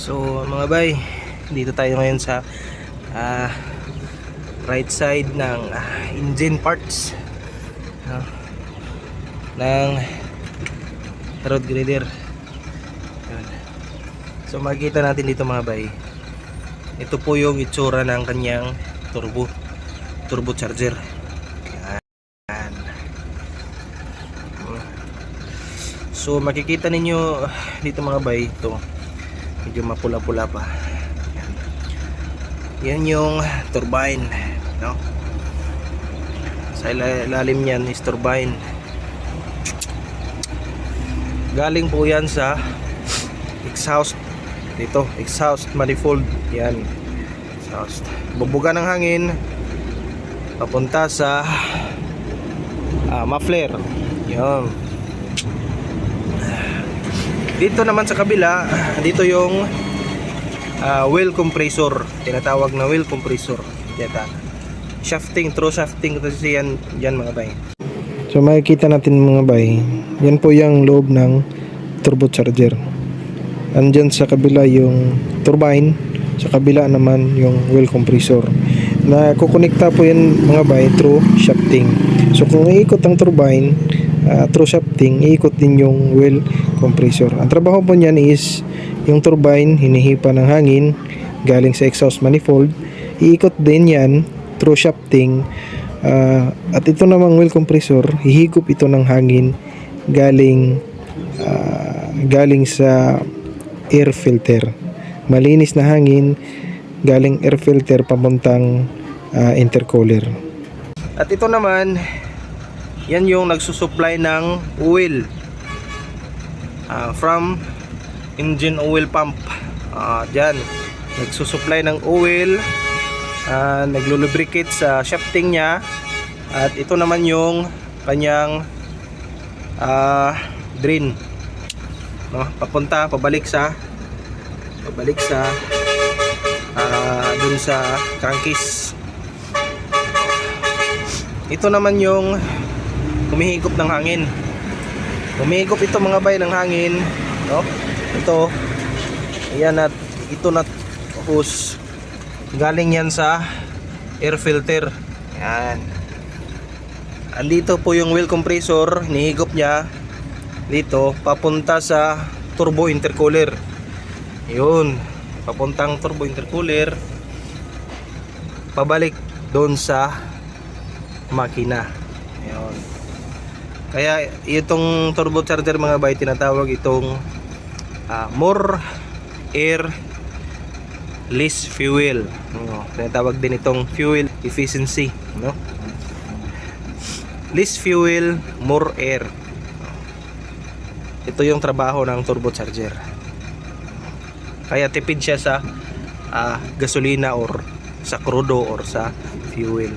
So mga bay, dito tayo ngayon sa ah, right side ng ah, engine parts ah, ng road grader. So makikita natin dito mga bay. Ito po yung itsura ng kanyang turbo turbo charger. Yan. So makikita ninyo dito mga bay ito medyo mapula-pula pa. Yan. yung turbine no? sa ila- ilalim niyan is turbine. Galing po yan sa exhaust. Dito exhaust manifold. Yan. Exhaust. Bubuga ng hangin. Papunta sa ah, muffler. Yan dito naman sa kabila, dito yung ah, wheel compressor. Tinatawag na wheel compressor. Dito. Shafting, through shafting kasi yan, yan mga bay. So makikita natin mga bay, yan po yung loob ng turbocharger. Andyan sa kabila yung turbine, sa kabila naman yung wheel compressor. Na kukonekta po yan mga bay through shafting. So kung iikot ang turbine, ah, through shafting, iikot din yung wheel compressor. Ang trabaho po niyan is yung turbine hinihipa ng hangin galing sa exhaust manifold. Iikot din yan through shafting ah, at ito namang wheel compressor, hihigop ito ng hangin galing ah, galing sa air filter. Malinis na hangin galing air filter papuntang ah, intercooler. At ito naman, yan yung nagsusupply ng oil ah, from engine oil pump. Ah, dyan, nagsusupply ng oil, ah, naglulubricate sa shafting niya. At ito naman yung kanyang ah, drain. No, papunta, pabalik sa pabalik sa ah, dun sa crankcase. Ito naman yung humihigop ng hangin. Humihigop ito mga bay ng hangin, no? Ito. Ayan at ito na hose. Galing yan sa air filter. Yan. Andito po yung wheel compressor, hinihigop niya dito papunta sa turbo intercooler. Yun, papuntang turbo intercooler pabalik doon sa makina. Ayun. Kaya itong turbocharger mga bay tinatawag itong ah, more air less fuel. No, tinatawag din itong fuel efficiency, no? Less fuel, more air. Ito yung trabaho ng turbocharger. Kaya tipid siya sa ah, gasolina or sa crudo or sa fuel.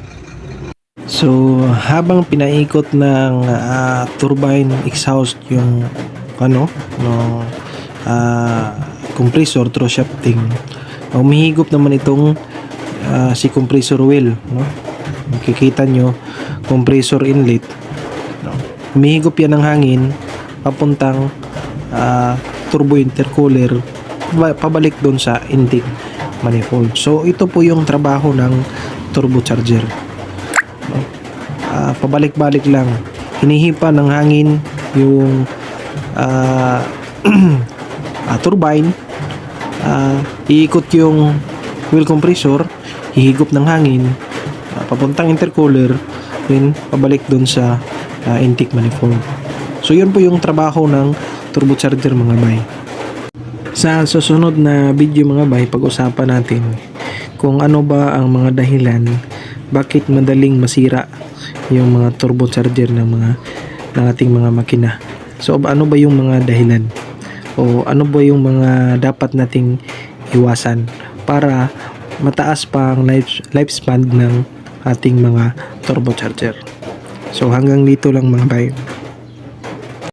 So, habang pinaikot ng ah, turbine exhaust yung ano, no ah, compressor through shafting, umihigop naman itong ah, si compressor wheel, no? Makikita nyo, compressor inlet, no? Umihigop yan ng hangin papuntang ah, turbo intercooler pa- pabalik doon sa intake manifold. So, ito po yung trabaho ng turbocharger ah, pabalik-balik lang. Hinihipa ng hangin yung ah, ah, turbine. Ah, iikot yung wheel compressor hihigop ng hangin ah, papuntang intercooler then pabalik dun sa ah, intake manifold. So yun po yung trabaho ng turbocharger mga bay. Sa susunod na video mga bay pag-usapan natin kung ano ba ang mga dahilan bakit madaling masira yung mga turbocharger ng mga ng ating mga makina. So ano ba yung mga dahilan? O ano ba yung mga dapat nating iwasan para mataas pa ang life, lifespan ng ating mga turbocharger. So hanggang dito lang mga bay.